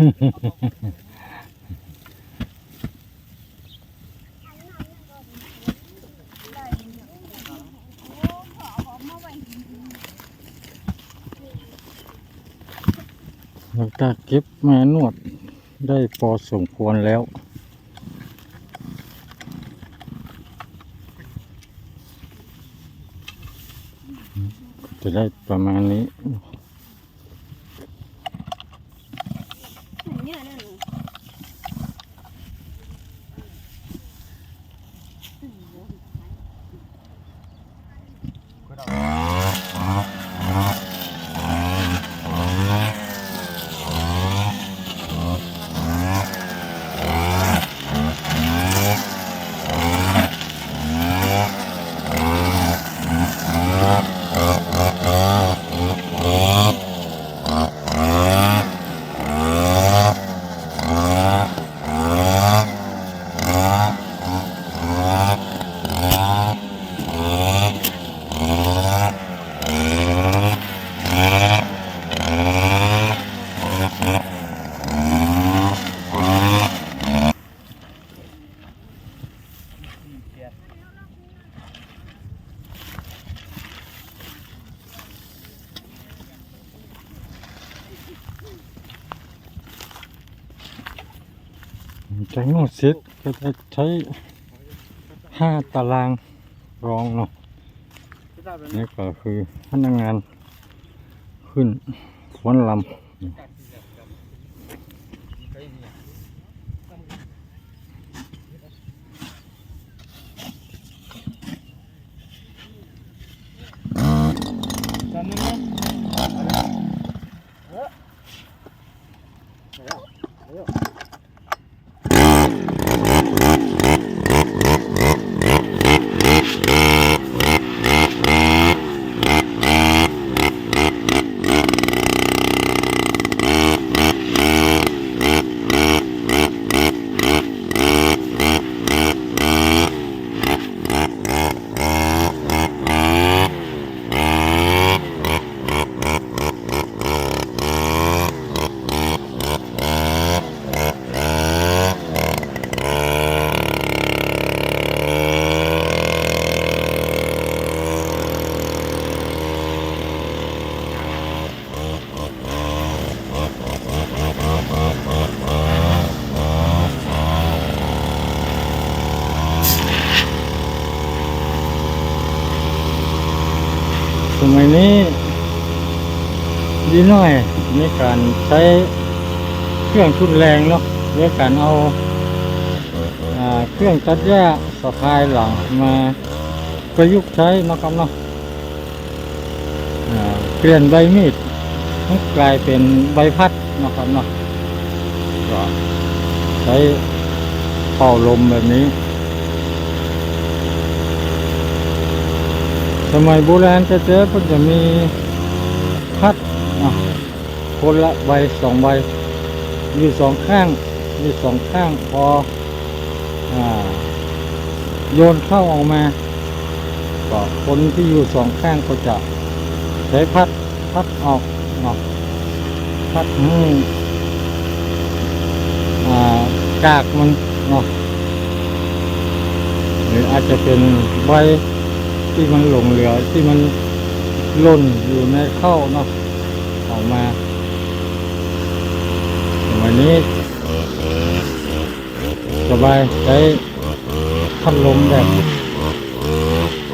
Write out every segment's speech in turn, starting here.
หลังจากเก็บแม่นวดได้พอสมควรแล้วจะได้ประมาณนี้ เนี่ยนั่นน่ะ ใช้งวดเซ็ตก็จะใช้ห้าตารางรองเนาะนี่ก็คือพนักงานขึ้นวันลำ สมัยนี้ดีหน่อยในการใช้เครื่องทุนแรงเนาะด้วการเอาอาเครื่องตัดหญ้าสะพายหลังมาประยุกต์ใช้นะครับเนาะเปลี่ยนใบมีดให้กลายเป็นใบพัดนะครับเนาะก็ใช้เป่าลมแบบนี้ สมัยโบราณจะเจ๊ๆก็จะมีพัดอะคนละใบสองใบ อยู่สองข้างมีสองข้างพออโยนเข้าออกมาก็คนที่อยู่สองข้างก็จะใช้พัดพัดออกเนาะพัดให้อ่ากากมันเนาะหรืออาจจะเป็นใบ ที่มันหลงเหลือที่มันล่นอยู่ในเข้าเนาะออกมาวันนี้สบายใช้พัดลมแบบ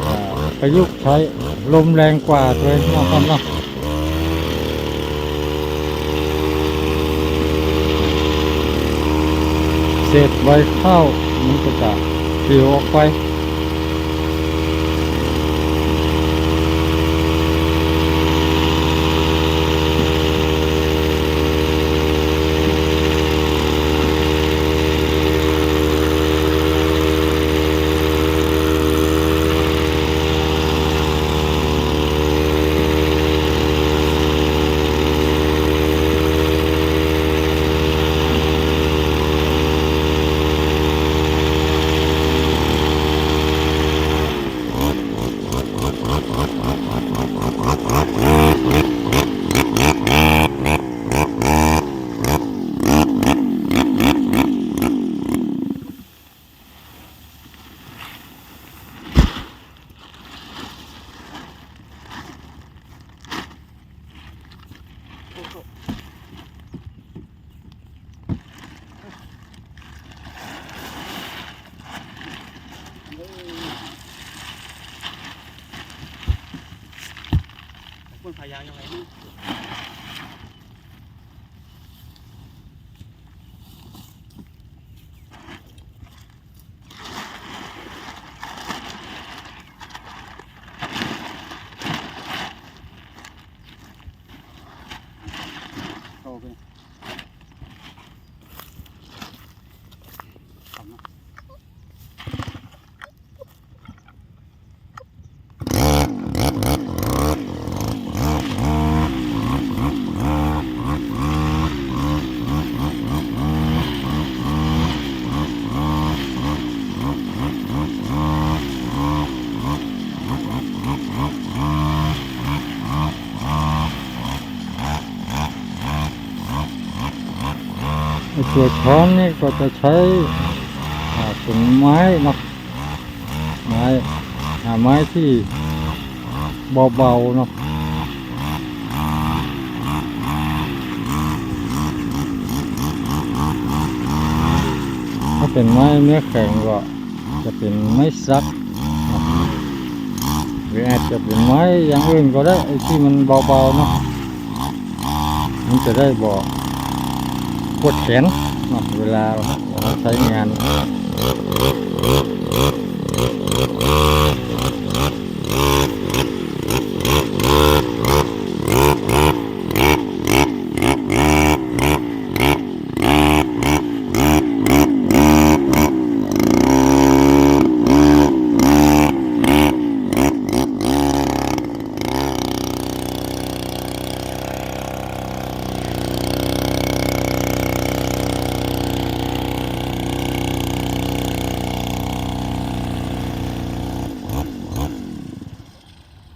อ่าประยุกต์ใช้ลมแรงกว่าเลยนะครับเนาะเศษใบข้าวมันก็จะปลิวออกไป พยายามยังไงนี่โอเค ไอ้ตัวช้อนนี่ก็จะใช้อ่าเป็นไม้นะไม้อ่าไม้ที่เบาๆเนาะถ้าเป็นไม้เนื้อแข็งก็จะเป็นไม้ซักหรืออาจจะเป็นไม้อย่างอื่นก็ได้ไอ้ที่มันเบาๆเนาะมันจะได้บอก ปวดแขนเวลาใช้งาน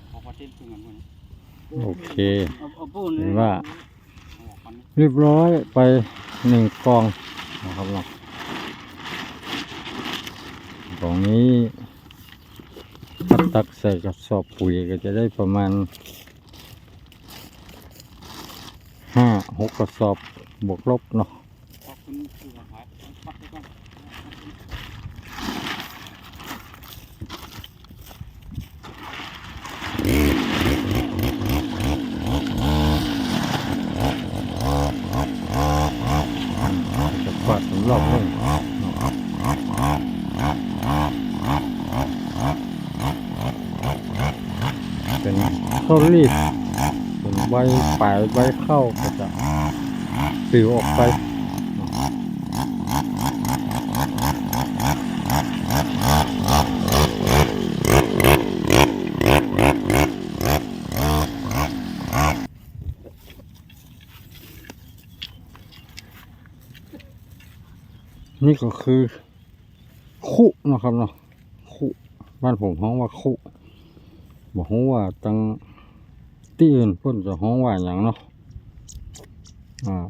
เอาพอเต้นคือกันคนนี้ โอ เห็นว่า เรียบร้อยไปหนึ่งกองนะครับเนาะกองนี้ตักใส่กระสอบปุ๋ยก็จะได้ประมาณห้าหกกระสอบบวกลบเนาะ ขอบคุณคือว่าหาปักไว้ก่อน จะกวาดรอบๆเลยเป็น ข้าวรีดเป็นใบปลายใบเข้าก็จะปลิวออกไปนี่ก็คือคุนะครับเนาะคุบ้านผมฮ้องว่าคุบอกว่าตัง ที่อื่นพ่นจะฮ้องว่าอย่างเนาะอ่า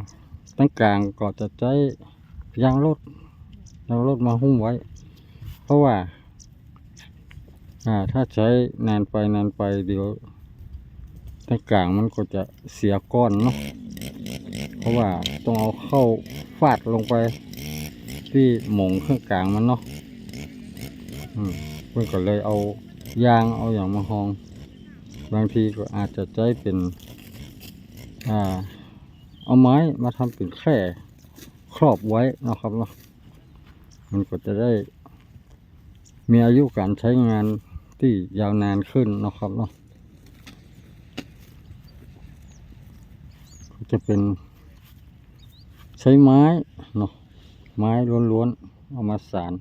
ตั้งกลางก็จะใช้ยางรถยางรถมาหุ้มไว้ เพราะว่า อ่า ถ้าใช้นานไปนานไปเดี๋ยวตั้งกลางมันก็จะเสียก้อนเนาะเพราะว่าต้องเอาเข้าฟาดลงไป ที่หมงเครื่องกลางมันเนาะอืมเพื่อนก็เลยเอายางเอาอย่างมาหอง บางทีก็อาจจะใช้เป็นอ่าเอาไม้มาทำเป็นแคร่ครอบไว้นะครับเนาะมันก็จะได้มีอายุการใช้งานที่ยาวนานขึ้นนะครับเนาะจะเป็นใช้ไม้เนาะไม้ล้วนๆเอามาสาร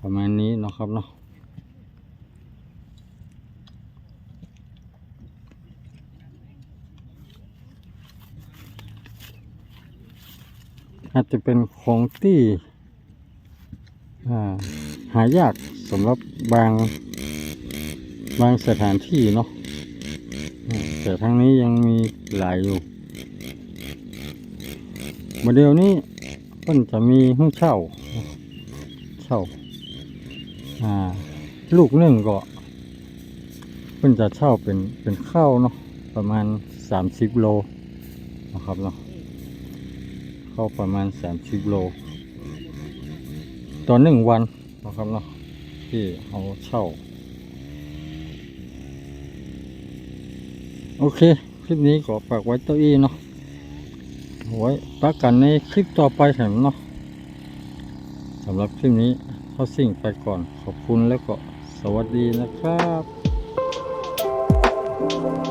ประมาณนี้นะครับเนาะ อาจจะเป็นของที่หายากสำหรับบางบางสถานที่เนาะแต่ทั้งนี้ยังมีหลายอยู่โมเดลนี้เพิ่นจะมีห้องเช่า เช่าลูกหนึ่งก็เพิ่นจะเช่าเป็นเป็นข้าวเนาะประมาณสามสิบโลนะครับเนาะ เข้าประมาณ30โลต่อหนึ่งวันนะครับเนาะที่เอาเช่า โอเค คลิปนี้ก็ฝากไว้เตัวอีเนาะเอาไว้ปักกันในคลิปต่อไปเห็นเนาะสำหรับคลิปนี้เข้าสิ่งไปก่อนขอบคุณแล้วก็สวัสดีนะครับ